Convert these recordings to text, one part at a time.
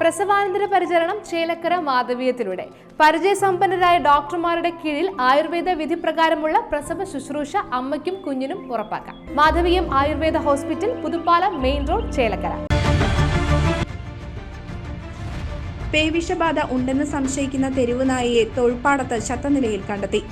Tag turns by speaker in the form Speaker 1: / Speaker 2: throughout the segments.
Speaker 1: പ്രസവാനന്തര പരിചരണം ചേലക്കര മാധവീയത്തിലൂടെ. പരിചയസമ്പന്നരായ ഡോക്ടർമാരുടെ കീഴിൽ ആയുർവേദ വിധി പ്രകാരമുള്ള പ്രസവ ശുശ്രൂഷ അമ്മയ്ക്കും കുഞ്ഞിനും ഉറപ്പാക്കാം. Madhaveeyam Ayurveda hospital Puthuppalam main road Chelakkara.
Speaker 2: പേവിഷബാധ ഉണ്ടെന്ന് സംശയിക്കുന്ന തെരുവ് നായയെ തൊഴിൽപ്പാടത്ത് ശത്തനിലയിൽ കണ്ടെത്തി.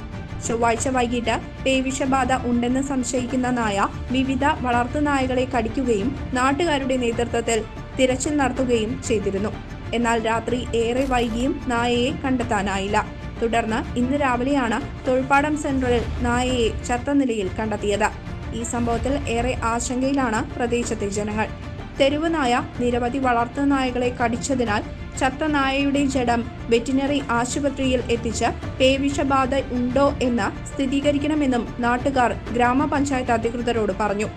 Speaker 2: ചൊവ്വാഴ്ച വൈകിട്ട് പേവിഷബാധ ഉണ്ടെന്ന് സംശയിക്കുന്ന നായ വിവിധ വളർത്തുനായകളെ കടിക്കുകയും നാട്ടുകാരുടെ നേതൃത്വത്തിൽ തിരച്ചിൽ നടത്തുകയും ചെയ്തിരുന്നു. എന്നാൽ രാത്രി ഏറെ വൈകിയും നായയെ കണ്ടെത്താനായില്ല. തുടർന്ന് ഇന്ന് രാവിലെയാണ് തൊഴിൽപ്പാടം സെൻട്രലിൽ നായയെ ചത്ത നിലയിൽ കണ്ടെത്തിയത്. ഈ സംഭവത്തിൽ ഏറെ ആശങ്കയിലാണ് പ്രദേശത്തെ ജനങ്ങൾ. തെരുവ് നായ നിരവധി വളർത്തു നായകളെ കടിച്ചതിനാൽ ചത്ത നായയുടെ ജഡം വെറ്റിനറി ആശുപത്രിയിൽ എത്തിച്ച് പേവിഷബാധ ഉണ്ടോ എന്ന് സ്ഥിരീകരിക്കണമെന്നും നാട്ടുകാർ ഗ്രാമപഞ്ചായത്ത് അധികൃതരോട് പറഞ്ഞു.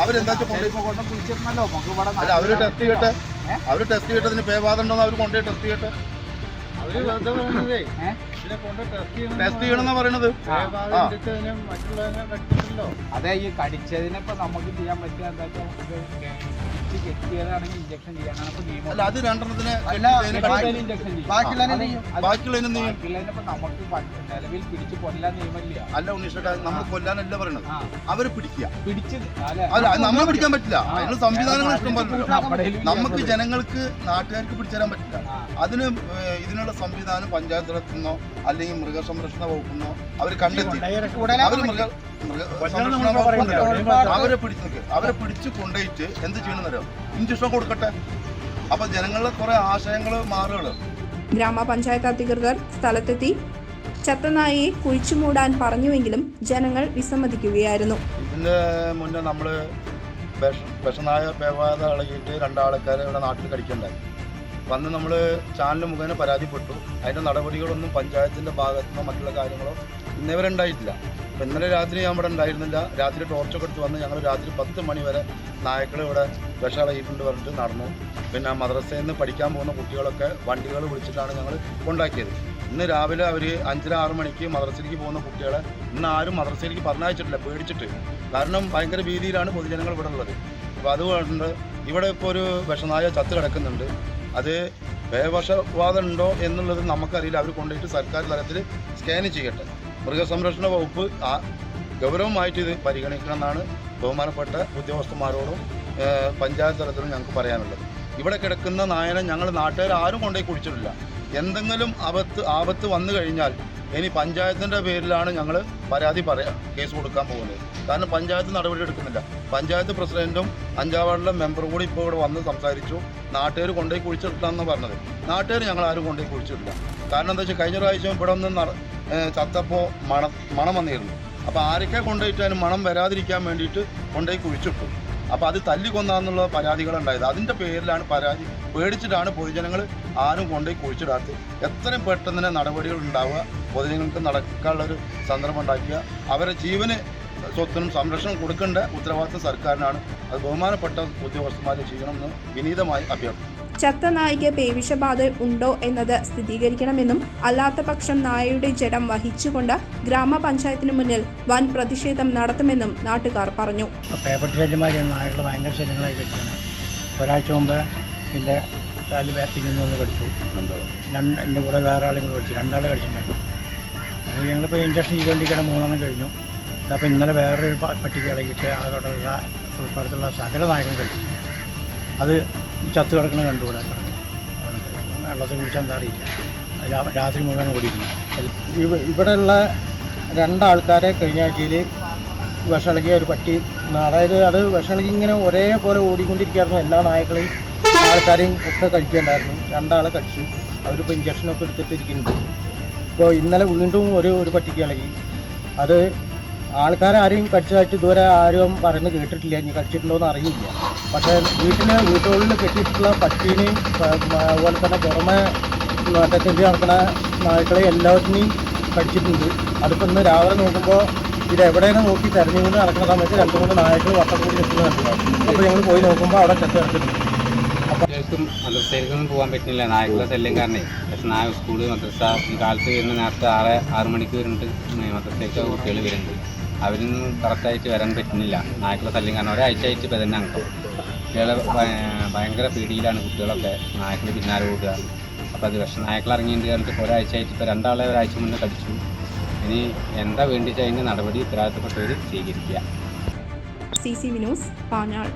Speaker 3: അവരെന്താ
Speaker 4: കുളിച്ചിരുന്നല്ലോ നമുക്ക് ഇവിടെ
Speaker 3: അല്ല അവർ ടെസ്റ്റ് ചെയ്യട്ടെ? അവർ ടെസ്റ്റ് ചെയ്യട്ടെ? ഇതിന് പേവാദം ഉണ്ടോന്ന് അവർ കൊണ്ടുപോയി ടെസ്റ്റ് ചെയ്യട്ടെ?
Speaker 4: ടെസ്റ്റ് ചെയ്യണം
Speaker 3: ടെസ്റ്റ് ചെയ്യണമെന്നാ പറയണത്?
Speaker 5: അതെ ഈ കടിച്ചതിനെ ഇപ്പൊ നമുക്ക് ചെയ്യാൻ പറ്റുക എന്താ കെട്ടിയതാണെങ്കിൽ ഇഞ്ചക്ഷൻ നിയമം
Speaker 3: അല്ല അത് രണ്ടെണ്ണത്തിന്.
Speaker 5: ഇഞ്ചക്ഷൻ ചെയ്യും.
Speaker 4: ബാക്കിയുള്ളതിനെ
Speaker 5: നീ
Speaker 3: ബാക്കിയുള്ളതിന്
Speaker 5: ഇപ്പൊ നമുക്ക് പ- നിലവിൽ പിടിച്ച് കൊല്ലാൻ നിയമമില്ല.
Speaker 3: അല്ല ഉണ്ണീഷേട്ടാ നമ്മൾ കൊല്ലാനല്ല പറയണത്.
Speaker 5: ആ.
Speaker 3: അവർ പിടിക്കുക.
Speaker 5: പിടിച്ച് അല്ലെ
Speaker 3: അല്ല അത് നമ്മളെ പിടിക്കാൻ പറ്റില്ല. അതിനുള്ള സംവിധാനങ്ങൾ ഇഷ്ടം പോലെ. നമുക്ക് ജനങ്ങൾക്ക് നാട്ടുകാർക്ക് പിടിച്ചു തരാൻ പറ്റില്ല.
Speaker 5: ആ.
Speaker 3: അതിന് ഏഹ്, ഇതിനുള്ള സംവിധാനം പഞ്ചായത്ത് തലത്തുനിന്നോ അല്ലെങ്കിൽ മൃഗസംരക്ഷണ വകുപ്പിന്നോ അവർ കണ്ടെത്തി. അവർ മൃഗ മൃഗ സംരക്ഷണ വകുപ്പുണ്ടല്ലോ, അവരെ പിടിച്ചു അവരെ പിടിച്ച് കൊണ്ടുപോയിട്ട് എന്ത് ചെയ്യണമെന്നറിയോ ഇഞ്ചക്ഷൻ കൊടുക്കട്ടെ. അപ്പൊ ജനങ്ങളുടെ കുറെ ആശയങ്ങൾ മാറുകൾ
Speaker 2: ഗ്രാമപഞ്ചായത്ത് അധികൃതർ സ്ഥലത്തെത്തി ചത്ത കുഴിച്ചു മൂടാൻ പറഞ്ഞുവെങ്കിലും ജനങ്ങൾ വിസമ്മതിക്കുകയായിരുന്നു.
Speaker 3: ഇതിന്റെ മുന്നേ നമ്മൾ വിഷ വിഷനായ പേവാത ഇളകിയിട്ട് രണ്ടാൾക്കാരെ ഇവിടെ നാട്ടിൽ കടിക്കണ്ടായി. വന്ന് നമ്മൾ ചാനൽ മുഖേന പരാതിപ്പെട്ടു. അതിന്റെ നടപടികളൊന്നും പഞ്ചായത്തിന്റെ ഭാഗത്തുനിന്നോ മറ്റുള്ള കാര്യങ്ങളോ ഇന്നേവരെ ഉണ്ടായിട്ടില്ല അപ്പം ഇന്നലെ രാത്രി ഞാൻ ഇവിടെ ഉണ്ടായിരുന്നില്ല. രാത്രി ടോർച്ചൊക്കെ എടുത്ത് വന്ന് ഞങ്ങൾ രാത്രി പത്ത് മണി വരെ നായക്കൾ ഇവിടെ വിഷ ഇളകിയിട്ടുണ്ട് പറഞ്ഞിട്ട് നടന്നു. പിന്നെ മദ്രസയിൽ നിന്ന് പഠിക്കാൻ പോകുന്ന കുട്ടികളൊക്കെ വണ്ടികൾ വിളിച്ചിട്ടാണ് ഞങ്ങൾ കൊണ്ടാക്കിയത്. ഇന്ന് രാവിലെ അവർ അഞ്ചര ആറ് മണിക്ക് മദ്രസയിലേക്ക് പോകുന്ന കുട്ടികളെ ഇന്ന് ആരും മദ്രസയിലേക്ക് പറഞ്ഞയച്ചിട്ടില്ല പേടിച്ചിട്ട്. കാരണം ഭയങ്കര ഭീതിയിലാണ് പൊതുജനങ്ങൾ ഇവിടെ ഉള്ളത്. അപ്പോൾ അതുകൊണ്ട് ഇവിടെ ഇപ്പോൾ ഒരു വിഷനായ ചത്ത് കിടക്കുന്നുണ്ട്. അത് പേവശവാദം ഉണ്ടോ എന്നുള്ളത് നമുക്കറിയില്ല. അവർ കൊണ്ടുപോയിട്ട് സർക്കാർ തലത്തിൽ സ്കാൻ ചെയ്യട്ടെ. മൃഗസംരക്ഷണ വകുപ്പ് ആ ഗൗരവമായിട്ട് ഇത് പരിഗണിക്കണം എന്നാണ് ബഹുമാനപ്പെട്ട ഉദ്യോഗസ്ഥന്മാരോടും പഞ്ചായത്ത് തലത്തിലും ഞങ്ങൾക്ക് പറയാനുള്ളത്. ഇവിടെ കിടക്കുന്ന നായനെ ഞങ്ങൾ നാട്ടുകാർ ആരും കൊണ്ടുപോയി കുടിച്ചിട്ടില്ല. എന്തെങ്കിലും ആപത്ത് ആപത്ത് വന്നു കഴിഞ്ഞാൽ ഇനി പഞ്ചായത്തിന്റെ പേരിലാണ് ഞങ്ങൾ പരാതി പറയാം കേസ് കൊടുക്കാൻ പോകുന്നത്. കാരണം പഞ്ചായത്ത് നടപടി എടുക്കുന്നില്ല. പഞ്ചായത്ത് പ്രസിഡന്റും അഞ്ചാം വാർഡിലെ മെമ്പറും കൂടി ഇപ്പോൾ ഇവിടെ വന്ന് സംസാരിച്ചു. നാട്ടുകാർ കൊണ്ടുപോയി കുഴിച്ചിട്ടില്ലെന്ന് പറഞ്ഞത്. നാട്ടുകാർ ഞങ്ങൾ ആരും കൊണ്ടുപോയി കുഴിച്ചിട്ടില്ല. കാരണം എന്താ വെച്ചാൽ കഴിഞ്ഞ പ്രാവശ്യം ഇവിടെ ഒന്ന് ചത്തപ്പോൾ മണം മണം വന്നിരുന്നു. അപ്പോൾ ആരൊക്കെ കൊണ്ടുപോയിട്ടാലും മണം വരാതിരിക്കാൻ വേണ്ടിയിട്ട് കൊണ്ടുപോയി കുഴിച്ചിട്ടു. അപ്പോൾ അത് തല്ലിക്കൊന്നാന്നുള്ള പരാതികളുണ്ടായത്. അതിന്റെ പേരിലാണ് പരാതി. പേടിച്ചിട്ടാണ് പൊതുജനങ്ങൾ ആരും കൊണ്ടുപോയി കുഴിച്ചിടാത്തത്. എത്രയും പെട്ടെന്ന് തന്നെ നടപടികൾ ഉണ്ടാവുക. പൊതുജനങ്ങൾക്ക് നടക്കാനുള്ളൊരു സന്ദർഭം ഉണ്ടാക്കുക അവരെ ജീവന് സ്വത്തിനും സംരക്ഷണം കൊടുക്കേണ്ട ഉത്തരവാദിത്വം സർക്കാരിനാണ്. അത് ബഹുമാനപ്പെട്ട ഉദ്യോഗസ്ഥന്മാരെ ചെയ്യണമെന്ന് വിനീതമായി അഭ്യർത്ഥിക്കുന്നു.
Speaker 2: ചത്ത നായിക്ക് പേവിഷബാധ ഉണ്ടോ എന്നത് സ്ഥിരീകരിക്കണമെന്നും അല്ലാത്ത പക്ഷം നായയുടെ ജഡം വഹിച്ചുകൊണ്ട് ഗ്രാമപഞ്ചായത്തിന് മുന്നിൽ വൻ പ്രതിഷേധം നടത്തുമെന്നും നാട്ടുകാർ പറഞ്ഞു.
Speaker 6: പേപ്പർ ശല്യമാരി നായകൾ ഭയങ്കര ശല്യങ്ങളായി വെച്ചാണ്. ഒരാഴ്ച മുമ്പ് എന്റെ കാൽ ബാറ്റിൽ കടിച്ചു രണ്ട് എന്റെ കൂടെ വേറെ ആളുകൾ കടിച്ചു രണ്ടാൾ കടിച്ചിട്ടുണ്ടായിരുന്നു ഞങ്ങളിപ്പോൾ ഇഞ്ചക്ഷൻ ചെയ്തുകൊണ്ടിരിക്കണം മൂന്നെണ്ണം കഴിഞ്ഞു. അപ്പോൾ ഇന്നലെ വേറൊരു പട്ടിക്ക് പട്ടിക ഇളകിയിട്ട് അവിടെ ഉൾപ്പെടുത്തുള്ള സകല നായകം കഴിച്ചു അത് ചത്തു കിടക്കണ കണ്ടുകൂടെ വെള്ളത്തിൽ കുടിച്ചാൽ എന്താ അറിയില്ല. രാത്രി മുഴുവൻ ഓടിയിരുന്നു.
Speaker 4: ഇവിടെയുള്ള രണ്ടാൾക്കാരെ കഴിഞ്ഞ ആഴ്ചയിൽ വിഷളകിയ ഒരു പട്ടി അതായത് അത് വിഷളകി ഇങ്ങനെ ഒരേപോലെ ഓടിക്കൊണ്ടിരിക്കുകയായിരുന്നു. എല്ലാ നായകളെയും ആൾക്കാരെയും ഒക്കെ കഴിക്കേണ്ടായിരുന്നു രണ്ടാളെ കഴിച്ചു. അവരിപ്പോൾ ഇഞ്ചക്ഷനൊക്കെ എടുത്തിട്ടിരിക്കുന്നുണ്ട്. ഇപ്പോൾ ഇന്നലെ വീണ്ടും ഒരു ഒരു പട്ടിക്ക് ഇളകി. അത് ആൾക്കാരാരെയും കടിച്ചതായിട്ട് ഇതുവരെ ആരും പറയുന്നത് കേട്ടിട്ടില്ല ഇനി കടിച്ചിട്ടുണ്ടോയെന്ന് അറിയില്ല. പക്ഷേ വീട്ടിൽ വീട്ടുകളിൽ കെട്ടിയിട്ടുള്ള പട്ടീനെയും അതുപോലെ തന്നെ പുറമെ തെണ്ടി നടക്കുന്ന നായ്ക്കളെ എല്ലാത്തിനെയും കടിച്ചിട്ടുണ്ട്. അതിപ്പോൾ ഇന്ന് രാവിലെ നോക്കുമ്പോൾ ഇത് എവിടെയാണ് നോക്കി തെരഞ്ഞുകൊണ്ട് നടക്കുന്ന സമയത്ത് രണ്ട് മൂന്ന് നായ്ക്കൾ വട്ടം കൂടി നിൽക്കുന്നുണ്ട് അപ്പോൾ ഞങ്ങൾ പോയി നോക്കുമ്പോൾ അവിടെ ചെത്ത് കിടക്കുന്നുണ്ട്
Speaker 5: കുട്ടികൾക്കും മദ്രസയിലേക്കൊന്നും പോകാൻ പറ്റുന്നില്ല. നായകളുടെ ശല്യം കാരണേ. നായ സ്കൂൾ മദ്രസ കാലത്ത് വരുന്ന നേരത്തെ ആറ് ആറ് മണിക്ക് വരുന്നുണ്ട്. മദ്രസയിലേക്ക് കുട്ടികൾ വരുന്നുണ്ട്. അവരൊന്നും കറക്റ്റായിട്ട് വരാൻ പറ്റുന്നില്ല. നായ്ക്കളുടെ ശല്യം കാരണം ഒരാഴ്ച ആയിട്ട് ഇപ്പം തന്നെ അങ്ങനെ കുട്ടികളെ ഭയങ്കര പേടിയിലാണ് കുട്ടികളൊക്കെ നായ്ക്കൾ പിന്നാലെ ഓടുക. അപ്പോൾ അത് വിഷം നായ്ക്കൾ ഇറങ്ങിയിട്ട് കാരണത്തിൽ ഒരാഴ്ച ആയിട്ട് ഇപ്പോൾ രണ്ടാളെ ഒരാഴ്ച മുന്നേ കടിച്ചു. ഇനി എന്താ വേണ്ടിയിട്ട് അതിന്റെ നടപടി ഉത്തരവാദിത്തപ്പെട്ടവർ സ്വീകരിക്കുക.
Speaker 2: C C Vinos Panjal.